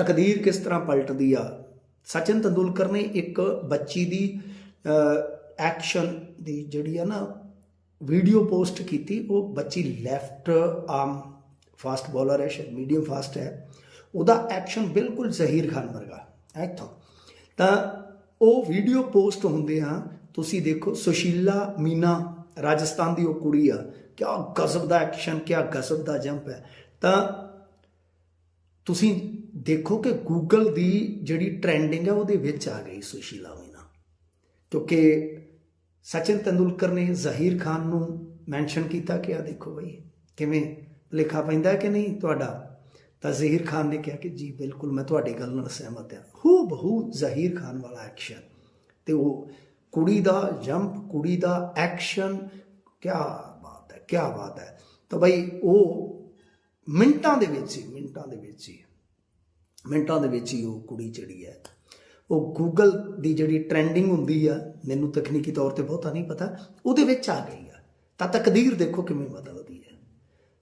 ਤਕਦੀਰ ਕਿਸ ਤਰ੍ਹਾਂ ਪਲਟਦੀ ਆ? ਸਚਿਨ ਤੰਦੂਲਕਰ ਨੇ ਇੱਕ ਬੱਚੀ ਦੀ ਐਕਸ਼ਨ ਦੀ ਜਿਹੜੀ ਆ ਨਾ ਵੀਡੀਓ ਪੋਸਟ ਕੀਤੀ, ਉਹ ਬੱਚੀ ਲੈਫਟ ਆਰਮ ਫਾਸਟ ਬੋਲਰ ਹੈ, ਸ਼ਾਇਦ ਮੀਡੀਅਮ ਫਾਸਟ ਹੈ। ਉਹਦਾ ਐਕਸ਼ਨ ਬਿਲਕੁਲ ਜ਼ਹੀਰ ਖਾਨ ਵਰਗਾ, ਇੱਥੋਂ। ਤਾਂ ਉਹ ਵੀਡੀਓ ਪੋਸਟ ਹੁੰਦੇ ਆ, ਤੁਸੀਂ ਦੇਖੋ ਸੁਸ਼ੀਲਾ ਮੀਨਾ, ਰਾਜਸਥਾਨ ਦੀ ਉਹ ਕੁੜੀ ਆ। ਕਿਆ ਗਜ਼ਬ ਦਾ ਐਕਸ਼ਨ ਕਿਆ ਗਜ਼ਬ ਦਾ ਜੰਪ ਹੈ। ਤਾਂ ਤੁਸੀਂ ਦੇਖੋ ਕਿ ਗੂਗਲ ਦੀ ਜਿਹੜੀ ਟ੍ਰੈਂਡਿੰਗ ਹੈ ਉਹਦੇ ਵਿੱਚ ਆ ਗਈ ਸੁਸ਼ੀਲਾ ਮੀਨਾ। ਕਿਉਂਕਿ ਸਚਿਨ ਤੰਦੂਲਕਰ ਨੇ ਜ਼ਹੀਰ ਖਾਨ ਨੂੰ ਮੈਂਸ਼ਨ ਕੀਤਾ ਕਿ ਆ ਦੇਖੋ ਬਈ, ਕਿਵੇਂ ਲਿਖਾ ਪੈਂਦਾ ਕਿ ਨਹੀਂ ਤੁਹਾਡਾ? ਤਾਂ ਜ਼ਹੀਰ ਖਾਨ ਨੇ ਕਿਹਾ ਕਿ ਜੀ ਬਿਲਕੁਲ ਮੈਂ ਤੁਹਾਡੀ ਗੱਲ ਨਾਲ ਸਹਿਮਤ ਹਾਂ। ਹੂ ਬਹੂ ਜ਼ਹੀਰ ਖਾਨ ਵਾਲਾ ਐਕਸ਼ਨ ਤੇ ਉਹ ਕੁੜੀ ਦਾ ਜੰਪ ਕੁੜੀ ਦਾ ਐਕਸ਼ਨ ਕੀ ਬਾਤ ਹੈ ਕੀ ਬਾਤ ਹੈ। ਤਾਂ ਬਈ ਉਹ ਮਿੰਟਾਂ ਦੇ ਵਿੱਚ ਹੀ, ਮਿੰਟਾਂ ਦੇ ਵਿੱਚ ਹੀ, ਮਿੰਟਾਂ ਦੇ ਵਿੱਚ ਹੀ ਉਹ ਕੁੜੀ ਜਿਹੜੀ ਹੈ, ਉਹ ਗੂਗਲ ਦੀ ਜਿਹੜੀ ਟ੍ਰੈਂਡਿੰਗ ਹੁੰਦੀ ਆ, ਮੈਨੂੰ ਤਕਨੀਕੀ ਤੌਰ ਤੇ ਬਹੁਤਾ ਨਹੀਂ ਪਤਾ, ਉਹਦੇ ਵਿੱਚ ਆ ਗਈ ਆ। ਤਾਂ ਤਕਦੀਰ ਦੇਖੋ ਕਿਵੇਂ ਬਦਲਦੀ ਹੈ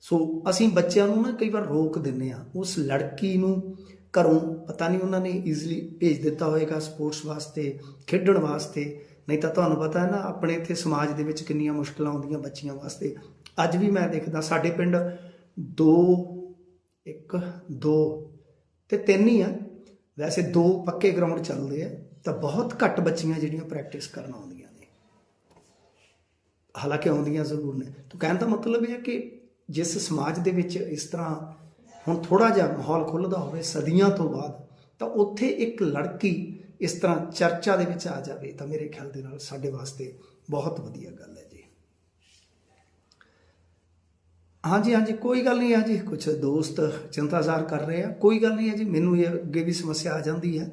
ਸੋ ਅਸੀਂ ਬੱਚਿਆਂ ਨੂੰ ਨਾ ਕਈ ਵਾਰ ਰੋਕ ਦਿੰਨੇ ਆ, ਉਸ ਲੜਕੀ ਨੂੰ ਘਰੋਂ ਪਤਾ ਨਹੀਂ ਉਹਨਾਂ ਨੇ ਈਜ਼ੀਲੀ ਭੇਜ ਦਿੱਤਾ ਹੋਵੇਗਾ ਸਪੋਰਟਸ ਵਾਸਤੇ, ਖੇਡਣ ਵਾਸਤੇ, ਨਹੀਂ ਤਾਂ ਤੁਹਾਨੂੰ ਪਤਾ ਹੈ ਨਾ ਆਪਣੇ ਇੱਥੇ ਸਮਾਜ ਦੇ ਵਿੱਚ ਕਿੰਨੀਆਂ ਮੁਸ਼ਕਲਾਂ ਆਉਂਦੀਆਂ ਬੱਚੀਆਂ ਵਾਸਤੇ। ਅੱਜ ਵੀ ਮੈਂ ਦੇਖਦਾ, ਸਾਡੇ ਪਿੰਡ ਦੋ, ਇੱਕ, ਦੋ। ਤੇ ਤਿੰਨ ਹੀ ਆ। ਵੈਸੇ ਦੋ ਪੱਕੇ ਗਰਾਊਂਡ ਚੱਲਦੇ ਆ। ਤਾਂ ਬਹੁਤ ਘੱਟ ਬੱਚੀਆਂ ਜਿਹੜੀਆਂ ਪ੍ਰੈਕਟਿਸ ਕਰਨ ਆਉਂਦੀਆਂ ਨੇ। ਹਾਲਾਂਕਿ ਆਉਂਦੀਆਂ ਜ਼ਰੂਰ ਨੇ। ਤਾਂ ਕਹਿਣ ਦਾ ਮਤਲਬ ਇਹ ਹੈ ਕਿ ਜਿਸ ਸਮਾਜ ਦੇ ਵਿੱਚ ਇਸ ਤਰ੍ਹਾਂ ਹੁਣ ਥੋੜਾ ਜਿਹਾ ਮਾਹੌਲ ਖੁੱਲਦਾ ਹੋਵੇ ਸਦੀਆਂ ਤੋਂ ਬਾਅਦ, ਤਾਂ ਉੱਥੇ ਇੱਕ ਲੜਕੀ ਇਸ ਤਰ੍ਹਾਂ ਚਰਚਾ ਦੇ ਵਿੱਚ ਆ ਜਾਵੇ, ਤਾਂ ਮੇਰੇ ਖਿਆਲ ਦੇ ਨਾਲ ਸਾਡੇ ਵਾਸਤੇ ਬਹੁਤ ਵਧੀਆ ਗੱਲ ਹੈ ਜੀ। ਹਾਂਜੀ ਹਾਂਜੀ, ਕੋਈ ਗੱਲ ਨਹੀਂ ਹੈ ਜੀ। ਕੁਝ ਦੋਸਤ ਚਿੰਤਾ ਜ਼ਾਹਰ ਕਰ ਰਹੇ ਆ। ਕੋਈ ਗੱਲ ਨਹੀਂ ਹੈ ਜੀ। ਮੈਨੂੰ ਇਹ ਅੱਗੇ ਵੀ ਸਮੱਸਿਆ ਆ ਜਾਂਦੀ ਹੈ।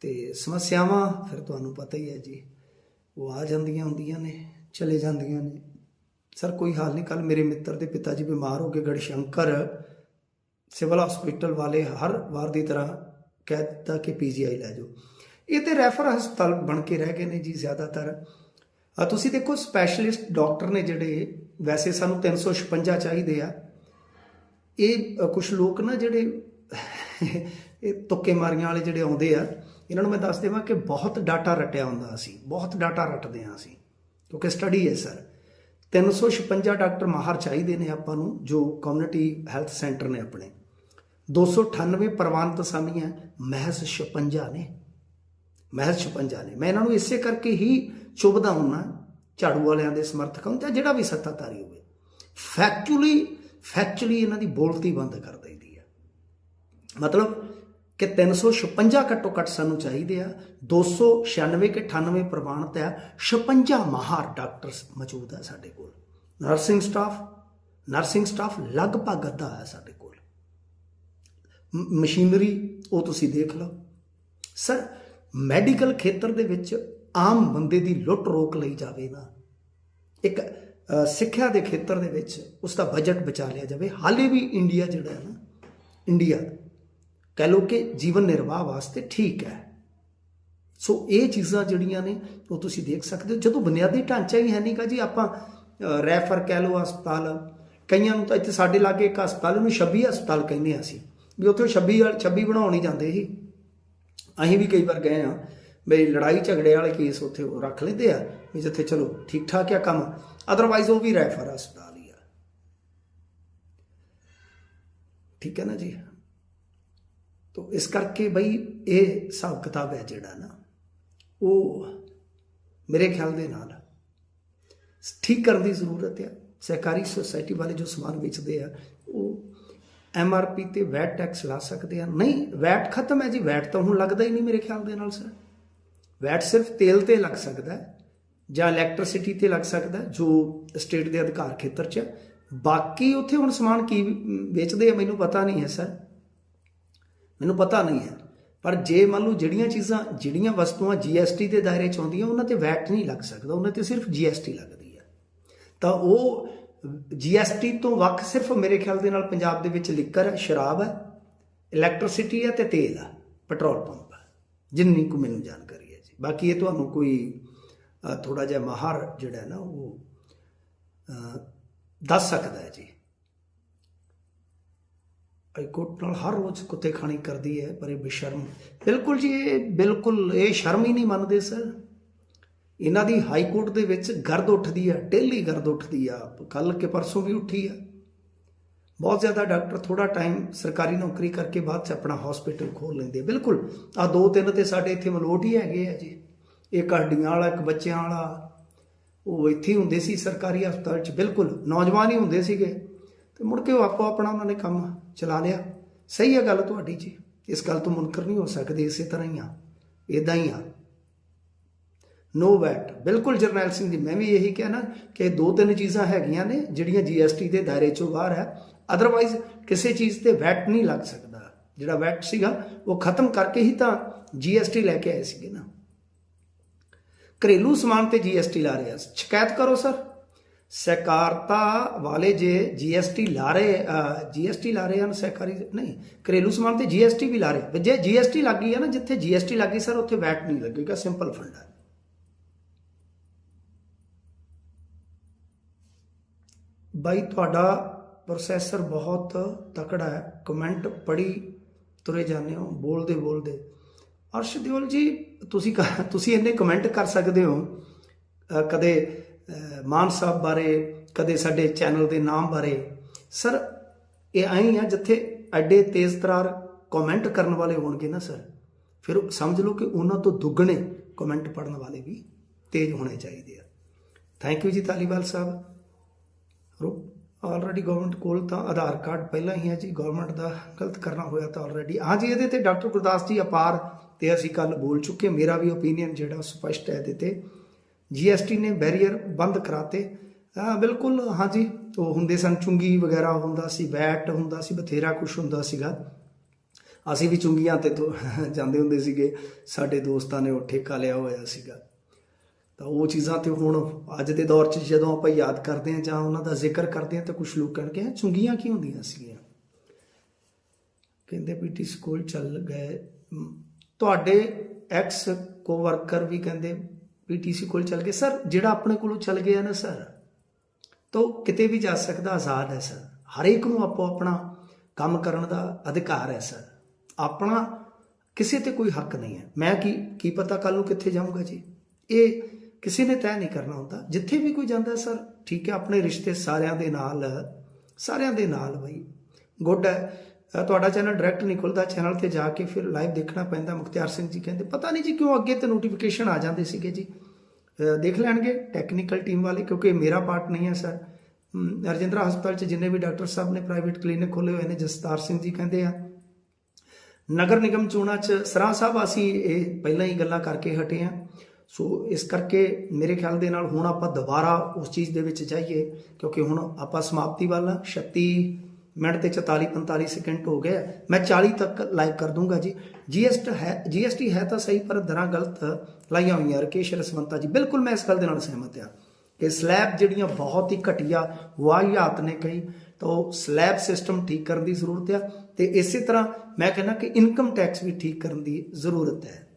ਤੇ ਸਮੱਸਿਆਵਾਂ ਫਿਰ ਤੁਹਾਨੂੰ ਪਤਾ ਹੀ ਹੈ ਜੀ। ਉਹ ਆ ਜਾਂਦੀਆਂ ਹੁੰਦੀਆਂ ਨੇ, ਚਲੇ ਜਾਂਦੀਆਂ ਨੇ। ਸਰ, ਕੋਈ ਹਾਲ ਨਹੀਂ। ਕੱਲ ਮੇਰੇ ਮਿੱਤਰ ਦੇ ਪਿਤਾ ਜੀ ਬਿਮਾਰ ਹੋ ਗਏ ਗੜਸ਼ੰਕਰ ਸਿਵਲ ਹਸਪੀਟਲ ਵਾਲੇ ਹਰ ਵਾਰ ਦੀ ਤਰ੍ਹਾਂ ਕਹਿ ਦਿੱਤਾ ਕਿ ਪੀਜੀਆਈ ਲੈ ਜਾਓ। ਇਹ ਤੇ ਰੈਫਰ ਹਸਪਤਾਲ ਬਣ ਕੇ ਰਹਿ ਗਏ ਨੇ ਜੀ ਜ਼ਿਆਦਾਤਰ। ਤੁਸੀਂ ਦੇਖੋ ਸਪੈਸ਼ਲਿਸਟ ਡਾਕਟਰ ਨੇ ਜਿਹੜੇ ਵੈਸੇ ਸਾਨੂੰ 356 ਚਾਹੀਦੇ ਆ। ਇਹ ਕੁਝ ਲੋਕ ਨਾ ਜਿਹੜੇ ਇਹ ਤੁੱਕੇ ਮਾਰੀਆਂ ਵਾਲੇ ਜਿਹੜੇ ਆਉਂਦੇ ਆ, ਇਹਨਾਂ ਨੂੰ ਮੈਂ ਦੱਸ ਦੇਵਾਂ ਕਿ ਬਹੁਤ ਡਾਟਾ ਰਟਿਆ ਹੁੰਦਾ ਅਸੀਂ, ਬਹੁਤ ਡਾਟਾ ਰਟਦੇ ਆ ਅਸੀਂ, ਕਿਉਂਕਿ ਸਟੱਡੀ ਹੈ ਸਰ 356 ਡਾਕਟਰ ਮਾਹਰ ਚਾਹੀਦੇ ਨੇ ਆਪਾਂ ਨੂੰ, ਜੋ ਕਮਿਊਨਿਟੀ ਹੈਲਥ ਸੈਂਟਰ ਨੇ ਆਪਣੇ। 298 ਪ੍ਰਵਾਨਿਤ ਅਸਾਮੀਆਂ ਮਹਿਜ਼ 56 ਨੇ। ਮਹਿਜ਼ 56 ਨੇ। ਮੈਂ ਇਹਨਾਂ ਨੂੰ ਇਸੇ ਕਰਕੇ ਹੀ ਚੁਭਦਾ ਹੁੰਨਾ ਝਾੜੂ ਵਾਲਿਆਂ ਦੇ ਸਮਰਥਕ ਨੂੰ ਜਾਂ ਜਿਹੜਾ ਵੀ ਸੱਤਾਧਾਰੀ ਹੋਵੇ। ਫੈਕਚੁਅਲੀ ਫੈਕਚੁਅਲੀ ਇਹਨਾਂ ਦੀ ਬੋਲਤੀ ਬੰਦ ਕਰ ਦਈਦੀ ਹੈ ਮਤਲਬ ਕਿ 356 ਘੱਟੋ ਘੱਟ ਸਾਨੂੰ ਚਾਹੀਦੇ ਆ 296 ਕਿ 98 ਪ੍ਰਵਾਨਿਤ ਆ 56 ਮਾਹਰ ਡਾਕਟਰ ਮੌਜੂਦ ਆ ਸਾਡੇ ਕੋਲ। ਨਰਸਿੰਗ ਸਟਾਫ ਨਰਸਿੰਗ ਸਟਾਫ ਲਗਭਗ ਅੱਧਾ ਹੈ ਸਾਡੇ ਕੋਲ। ਮਸ਼ੀਨਰੀ ਉਹ ਤੁਸੀਂ ਦੇਖ ਲਓ। ਸਰ, ਮੈਡੀਕਲ ਖੇਤਰ ਦੇ ਵਿੱਚ ਆਮ ਬੰਦੇ ਦੀ ਲੁੱਟ ਰੋਕ ਲਈ ਜਾਵੇ ਨਾ। ਇੱਕ ਸਿੱਖਿਆ ਦੇ ਖੇਤਰ ਦੇ ਵਿੱਚ ਉਸ ਦਾ ਬਜਟ ਬਚਾ ਲਿਆ ਜਾਵੇ। ਹਾਲੇ ਵੀ ਇੰਡੀਆ ਜਿਹੜਾ ਹੈ ਨਾ ਇੰਡੀਆ ਕਹਿ ਲੋ ਕਿ ਜੀਵਨ ਨਿਰਵਾਹ ਵਾਸਤੇ ਠੀਕ ਹੈ। ਸੋ ਇਹ ਚੀਜ਼ਾਂ ਜਿਹੜੀਆਂ ਨੇ, ਉਹ ਤੁਸੀਂ ਦੇਖ ਸਕਦੇ ਹੋ। ਜਦੋਂ ਬੁਨਿਆਦੀ ਢਾਂਚਾ ਹੀ ਹੈ ਨਹੀਂ ਨਹੀਂਗਾ ਜੀ, ਆਪਾਂ ਰੈਫਰ ਕਹਿ ਲੋ ਹਸਪਤਾਲ। ਕਈਆਂ ਨੂੰ ਤਾਂ ਇੱਥੇ ਸਾਡੇ ਲਾਗੇ ਇੱਕ ਹਸਪਤਾਲ ਨੂੰ 26 ਹਸਪਤਾਲ ਕਹਿੰਦੇ ਆ ਅਸੀਂ। ਵੀ ਉੱਥੇ 26 ਵਾਲ 26 ਬਣਾਉਣ ਹੀ ਜਾਂਦੇ ਸੀ। ਅਸੀਂ ਵੀ ਕਈ ਵਾਰ ਗਏ ਆ ਬਈ ਲੜਾਈ ਝਗੜੇ ਵਾਲੇ ਕੇਸ ਉੱਥੇ ਉਹ ਰੱਖ ਲੈਂਦੇ ਆ ਵੀ ਜਿੱਥੇ ਚਲੋ ਠੀਕ ਠਾਕ ਆ ਕੰਮ ਅਦਰਵਾਈਜ਼ ਉਹ ਵੀ ਰੈਫਰ ਹਸਪਤਾਲ ਹੀ ਆ। ਠੀਕ ਹੈ ਨਾ ਜੀ? ਤੋ ਇਸ ਕਰਕੇ ਬਈ ਇਹ ਹਿਸਾਬ ਕਿਤਾਬ ਹੈ ਜਿਹੜਾ ਨਾ, ਉਹ ਮੇਰੇ ਖਿਆਲ ਦੇ ਨਾਲ ਠੀਕ ਕਰਨ ਦੀ ਜ਼ਰੂਰਤ ਹੈ ਸਹਿਕਾਰੀ ਸੁਸਾਇਟੀ ਵਾਲੇ ਜੋ ਸਮਾਨ ਵੇਚਦੇ ਆ, ਉਹ ਐਮਆਰਪੀ ਤੇ ਵੈਟ ਟੈਕਸ ਲਾ ਸਕਦੇ ਆ। ਨਹੀਂ ਵੈਟ ਖਤਮ ਹੈ ਜੀ ਵੈਟ ਤਾਂ ਹੁਣ ਲੱਗਦਾ ਹੀ ਨਹੀਂ ਮੇਰੇ ਖਿਆਲ ਦੇ ਨਾਲ ਸਰ ਵੈਟ ਸਿਰਫ ਤੇਲ ਤੇ ਲੱਗ ਸਕਦਾ ਹੈ ਜਾਂ ਇਲੈਕਟ੍ਰਿਸਿਟੀ ਤੇ ਲੱਗ ਸਕਦਾ ਜੋ ਸਟੇਟ ਦੇ ਅਧਿਕਾਰ ਖੇਤਰ 'ਚ ਬਾਕੀ ਉੱਥੇ ਹੁਣ ਸਮਾਨ ਕੀ ਵੇਚਦੇ ਆ, ਮੈਨੂੰ ਪਤਾ ਨਹੀਂ ਹੈ ਸਰ ਮੈਨੂੰ ਪਤਾ ਨਹੀਂ ਹੈ। ਪਰ ਜੇ ਮੰਨ ਲਓ ਜਿਹੜੀਆਂ ਚੀਜ਼ਾਂ, ਜਿਹੜੀਆਂ ਵਸਤੂਆਂ GST ਦੇ ਦਾਇਰੇ 'ਚ ਆਉਂਦੀਆਂ, ਉਹਨਾਂ ਤੇ ਵੈਟ ਨਹੀਂ ਲੱਗ ਸਕਦਾ, ਉਹਨਾਂ ਤੇ ਸਿਰਫ GST ਲੱਗਦੀ ਹੈ। ਤਾਂ ਉਹ GST ਤੋਂ ਵੱਖ ਸਿਰਫ ਮੇਰੇ ਖਿਆਲ ਦੇ ਨਾਲ ਪੰਜਾਬ ਦੇ ਵਿੱਚ ਲਿਕਰ ਹੈ, ਸ਼ਰਾਬ ਹੈ ਇਲੈਕਟ੍ਰਿਸਿਟੀ ਹੈ ਤੇ ਤੇਲ ਹੈ ਪੈਟਰੋਲ ਪੰਪ ਜਿੰਨੀ ਕੁ ਮੈਨੂੰ ਜਾਣਕਾਰੀ ਬਾਕੀ ਇਹ ਤੁਹਾਨੂੰ ਕੋਈ ਥੋੜਾ ਜਿਹਾ ਮਾਹਰ ਜਿਹੜਾ ਨਾ ਉਹ ਦੱਸ ਸਕਦਾ ਹੈ ਜੀ। ਹਾਈਕੋਰਟ ਨਾਲ ਹਰ ਰੋਜ਼ ਕੁੱਤੇ ਖਾਣੀ ਕਰਦੀ ਹੈ, ਪਰ ਇਹ ਬੇਸ਼ਰਮ। ਬਿਲਕੁਲ ਜੀ, ਇਹ ਬਿਲਕੁਲ, ਇਹ ਸ਼ਰਮ ਹੀ ਨਹੀਂ ਮੰਨਦੇ ਸਰ। ਇਹਨਾਂ ਦੀ ਹਾਈ ਕੋਰਟ ਦੇ ਵਿੱਚ ਗਰਦ ਉੱਠਦੀ ਆ, ਡੇਲੀ ਗਰਦ ਉੱਠਦੀ ਆ। ਕੱਲ ਕੇ ਪਰਸੋਂ ਵੀ ਉੱਠੀ ਆ। ਬਹੁਤ ਜ਼ਿਆਦਾ ਡਾਕਟਰ ਥੋੜਾ ਟਾਈਮ ਸਰਕਾਰੀ ਨੌਕਰੀ ਕਰਕੇ ਬਾਅਦ ਚ ਆਪਣਾ ਹਸਪੀਟਲ ਖੋਲ ਲੈਂਦੇ ਬਿਲਕੁਲ ਆ ਦੋ ਤਿੰਨ ਤੇ ਸਾਡੇ ਇੱਥੇ ਮਲੋਟ ਹੀ ਹੈਗੇ ਆ ਜੀ। ਇੱਕ ਹੱਡੀਆਂ ਵਾਲਾ, ਇੱਕ ਬੱਚਿਆਂ ਵਾਲਾ, ਉਹ ਇੱਥੇ ਹੀ ਹੁੰਦੇ ਸੀ ਸਰਕਾਰੀ ਹਸਪਤਾਲ 'ਚ। ਬਿਲਕੁਲ, ਨੌਜਵਾਨ ਹੀ ਹੁੰਦੇ ਸੀਗੇ। ਤੇ ਮੁੜ ਕੇ ਉਹ ਆਪੋ ਆਪਣਾ ਉਹਨਾਂ ਨੇ ਕੰਮ ਚਲਾ ਲਿਆ। ਸਹੀ ਹੈ ਗੱਲ ਤੁਹਾਡੀ ਜੀ। ਇਸ ਗੱਲ ਤੋਂ ਮੁਨਕਰ ਨਹੀਂ ਹੋ ਸਕਦੇ, ਇਸੇ ਤਰ੍ਹਾਂ ਹੀ ਆ। ਇਦਾਂ ਹੀ ਆ। ਨੋ ਵੈਟ ਬਿਲਕੁਲ ਜਰਨੈਲ ਸਿੰਘ ਦੀ ਮੈਂ ਵੀ ਇਹੀ ਕਹਿਣਾ ਨਾ ਕਿ ਦੋ ਤਿੰਨ ਚੀਜ਼ਾਂ ਹੈਗੀਆਂ ਨੇ, ਜਿਹੜੀਆਂ ਜੀਐਸਟੀ ਦੇ ਦਾਇਰੇ ਚੋਂ ਬਾਹਰ ਹੈ। ਅਦਰਵਾਈਜ਼ ਕਿਸੇ ਚੀਜ਼ ਤੇ ਵੈਟ ਨਹੀਂ ਲੱਗ ਸਕਦਾ। ਜਿਹੜਾ ਵੈਟ ਸੀਗਾ, ਉਹ ਖਤਮ ਕਰਕੇ ਹੀ ਤਾਂ ਜੀਐਸਟੀ ਲੈ ਕੇ ਆਏ ਸੀਗੇ ਨਾ। ਘਰੇਲੂ ਸਮਾਨ ਤੇ ਜੀਐਸਟੀ ਲਾ ਰਹੇ ਆ ਸ਼ਿਕਾਇਤ ਕਰੋ, ਸਰ। ਸਹਿਕਾਰਤਾ ਵਾਲੇ ਜੇ ਜੀਐਸਟੀ ਲਾ ਰਹੇ ਜੀਐਸਟੀ ਲਾ ਰਹੇ ਹਨ, ਸਹਿਕਾਰੀ ਨਹੀਂ, ਘਰੇਲੂ ਸਮਾਨ ਤੇ ਜੀਐਸਟੀ ਵੀ ਲਾ ਰਹੇ। ਜੇ ਜੀਐਸਟੀ ਲੱਗੀ ਹੈ ਨਾ, ਜਿੱਥੇ ਜੀਐਸਟੀ ਲੱਗੀ, ਸਰ, ਉੱਥੇ ਵੈਟ ਨਹੀਂ ਲੱਗੇਗਾ ਸਿੰਪਲ ਫੰਡ ਹੈ। ਬਾਈ, ਤੁਹਾਡਾ ਪ੍ਰੋਸੈਸਰ ਬਹੁਤ ਤਕੜਾ ਹੈ। ਕਮੈਂਟ ਪੜੀ ਤੁਰੇ ਜਾਂਦੇ ਹੋ, ਬੋਲਦੇ ਬੋਲਦੇ। ਅਰਸ਼ਦੇਵਲ ਜੀ, ਤੁਸੀਂ ਕ- ਤੁਸੀਂ ਇੰਨੇ ਕਮੈਂਟ ਕਰ ਸਕਦੇ ਹੋ ਕਦੇ ਮਾਨ ਸਾਹਿਬ ਬਾਰੇ, ਕਦੇ ਸਾਡੇ ਚੈਨਲ ਦੇ ਨਾਮ ਬਾਰੇ। ਸਰ, ਇਹ ਆਈ ਆ, ਜਿੱਥੇ ਐਡੇ ਤੇਜ਼ ਤਰਾਰ ਕਮੈਂਟ ਕਰਨ ਵਾਲੇ ਹੋਣਗੇ ਨਾ ਸਰ, ਫਿਰ ਸਮਝ ਲਓ ਕਿ ਉਹਨਾਂ ਤੋਂ ਦੁੱਗਣੇ ਕਮੈਂਟ ਪੜਨ ਵਾਲੇ ਵੀ ਤੇਜ਼ ਹੋਣੇ ਚਾਹੀਦੇ ਆ। ਥੈਂਕ ਯੂ ਜੀ ਤਾਲੀਵਾਲ ਸਾਹਿਬ। ਰੋ ਆਲਰੇਡੀ ਗਵਰਨਮੈਂਟ ਕੋਲ ਤਾਂ ਆਧਾਰ ਕਾਰਡ ਪਹਿਲਾਂ ਹੀ ਹੈ ਜੀ। ਗਵਰਨਮੈਂਟ ਦਾ ਗਲਤ ਕਰਨਾ ਹੋਇਆ ਤਾਂ ਆਲਰੇਡੀ ਹਾਂ ਜੀ ਇਹਦੇ ਤੇ ਡਾਕਟਰ ਗੁਰਦਾਸ ਜੀ ਅਪਾਰ ਤੇ ਅਸੀਂ ਕੱਲ ਬੋਲ ਚੁੱਕੇ ਮੇਰਾ ਵੀ ਓਪੀਨੀਅਨ ਜਿਹੜਾ ਸਪਸ਼ਟ ਹੈ ਇਹਦੇ ਤੇ। ਜੀਐਸਟੀ ਨੇ ਬੈਰੀਅਰ ਬੰਦ ਕਰਾਤੇ। ਹਾਂ ਬਿਲਕੁਲ ਹਾਂ ਜੀ ਉਹ ਹੁੰਦੇ ਸਨ, ਚੁੰਗੀ ਵਗੈਰਾ ਹੁੰਦਾ ਸੀ ਵੈਟ ਹੁੰਦਾ ਸੀ, ਬਥੇਰਾ ਕੁਝ ਹੁੰਦਾ ਸੀਗਾ। ਅਸੀਂ ਵੀ ਚੁੰਗੀਆਂ ਤੇ ਤੋਂ ਜਾਂਦੇ ਹੁੰਦੇ ਸੀਗੇ। ਸਾਡੇ ਦੋਸਤਾਂ ਨੇ ਉਹ ਠੇਕਾ ਲਿਆ ਹੋਇਆ ਸੀਗਾ। ਤਾਂ ਉਹ ਚੀਜ਼ਾਂ ਤੇ ਹੁਣ ਅੱਜ ਦੇ ਦੌਰ 'ਚ ਜਦੋਂ ਆਪਾਂ ਯਾਦ ਕਰਦੇ ਹਾਂ ਜਾਂ ਉਹਨਾਂ ਦਾ ਜ਼ਿਕਰ ਕਰਦੇ ਹਾਂ ਤਾਂ ਕੁਝ ਲੋਕ ਕਹਿਣਗੇ "ਹੈਂ, ਚੁੰਗੀਆਂ ਕੀ ਹੁੰਦੀਆਂ ਸੀਗੀਆਂ? ਕਹਿੰਦੇ ਪੀਟੀ ਸਕੂਲ ਚੱਲ ਗਏ। ਤੁਹਾਡੇ ਐਕਸ ਕੋਵਰਕਰ ਵੀ ਕਹਿੰਦੇ ਪੀਟੀਸੀ ਕੋਲ ਚੱਲ ਗਏ। ਸਰ ਜਿਹੜਾ ਆਪਣੇ ਕੋਲੋਂ ਚੱਲ ਗਿਆ ਨਾ ਸਰ ਤਾਂ ਉਹ ਕਿਤੇ ਵੀ ਜਾ ਸਕਦਾ ਆਜ਼ਾਦ ਹੈ ਸਰ। ਹਰੇਕ ਨੂੰ ਆਪੋ ਆਪਣਾ ਕੰਮ ਕਰਨ ਦਾ ਅਧਿਕਾਰ ਹੈ ਸਰ। ਆਪਣਾ ਕਿਸੇ ਤੇ ਕੋਈ ਹੱਕ ਨਹੀਂ ਹੈ। ਮੈਂ ਕੀ ਕੀ ਪਤਾ ਕੱਲ ਨੂੰ ਕਿੱਥੇ ਜਾਊਂਗਾ ਜੀ? ਇਹ ਕਿਸੇ ਨੇ ਤੈਅ ਨਹੀਂ ਕਰਨਾ ਹੁੰਦਾ। ਜਿੱਥੇ ਵੀ ਕੋਈ ਜਾਂਦਾ ਸਰ ਠੀਕ ਹੈ ਆਪਣੇ ਰਿਸ਼ਤੇ ਸਾਰਿਆਂ ਦੇ ਨਾਲ ਸਾਰਿਆਂ ਦੇ ਨਾਲ ਬਈ। ਗੁੱਡ ਹੈ ਤੁਹਾਡਾ ਚੈਨਲ ਡਾਇਰੈਕਟ ਨਹੀਂ ਖੁੱਲਦਾ। ਚੈਨਲ ਤੇ ਜਾ ਕੇ ਫਿਰ ਲਾਈਵ ਦੇਖਣਾ ਪੈਂਦਾ। ਮੁਖਤਿਆਰ ਸਿੰਘ ਜੀ ਕਹਿੰਦੇ ਪਤਾ ਨਹੀਂ ਜੀ ਕਿਉਂ ਅੱਗੇ ਤੇ ਨੋਟੀਫਿਕੇਸ਼ਨ ਆ ਜਾਂਦੇ ਸੀਗੇ ਜੀ। ਦੇਖ ਲੈਣਗੇ ਟੈਕਨੀਕਲ ਟੀਮ ਵਾਲੇ ਕਿਉਂਕਿ ਮੇਰਾ ਪਾਰਟ ਨਹੀਂ ਹੈ ਸਰ। ਹਮ, ਹਸਪਤਾਲ 'ਚ ਜਿੰਨੇ ਵੀ ਡਾਕਟਰ ਸਾਹਿਬ ਨੇ ਪ੍ਰਾਈਵੇਟ ਕਲੀਨਿਕ ਖੋਲੇ ਹੋਏ ਨੇ ਜਸਤਾਰ ਸਿੰਘ ਜੀ ਕਹਿੰਦੇ ਆ ਨਗਰ ਨਿਗਮ ਚੋਣਾਂ 'ਚ ਸਰਾਂ ਸਾਹਿਬ ਅਸੀਂ ਇਹ ਪਹਿਲਾਂ ਹੀ ਗੱਲਾਂ ਕਰਕੇ ਹਟੇ ਆ ਸੋ ਇਸ ਕਰਕੇ ਮੇਰੇ ਖਿਆਲ ਦੇ ਨਾਲ ਹੁਣ ਆਪਾਂ ਦੁਬਾਰਾ ਉਸ ਚੀਜ਼ ਦੇ ਵਿੱਚ ਜਾਈਏ, ਕਿਉਂਕਿ ਹੁਣ ਆਪਾਂ ਸਮਾਪਤੀ ਵੱਲ ਆ। 36 ਮਿੰਟ ਤੇ 44 45 ਸੈਕਿੰਡ ਹੋ ਗਏ। ਮੈਂ 40 ਤੱਕ ਲਾਈਵ ਕਰ ਦੂੰਗਾ ਜੀ। ਜੀਐਸਟੀ ਹੈ ਜੀਐਸਟੀ ਹੈ ਤਾਂ ਸਹੀ, ਪਰ ਦਰਾਂ ਗਲਤ ਲਾਈਆਂ ਹੋਈਆਂ। ਰਕੇਸ਼ ਰਸਵੰਤਾ ਜੀ, ਬਿਲਕੁਲ ਮੈਂ ਇਸ ਗੱਲ ਦੇ ਨਾਲ ਸਹਿਮਤ ਆ ਕਿ ਸਲੈਬ ਜਿਹੜੀਆਂ ਬਹੁਤ ਹੀ ਘਟੀਆ ਵਾਹਿਆਤ ਨੇ ਕਈ ਤਾਂ ਉਹ ਸਲੈਬ ਸਿਸਟਮ ਠੀਕ ਕਰਨ ਦੀ ਜ਼ਰੂਰਤ ਆ। ਤੇ ਇਸੇ ਤਰ੍ਹਾਂ ਮੈਂ ਕਹਿੰਦਾ ਕਿ ਇਨਕਮ ਟੈਕਸ ਵੀ ਠੀਕ ਕਰਨ ਦੀ ਜ਼ਰੂਰਤ ਹੈ।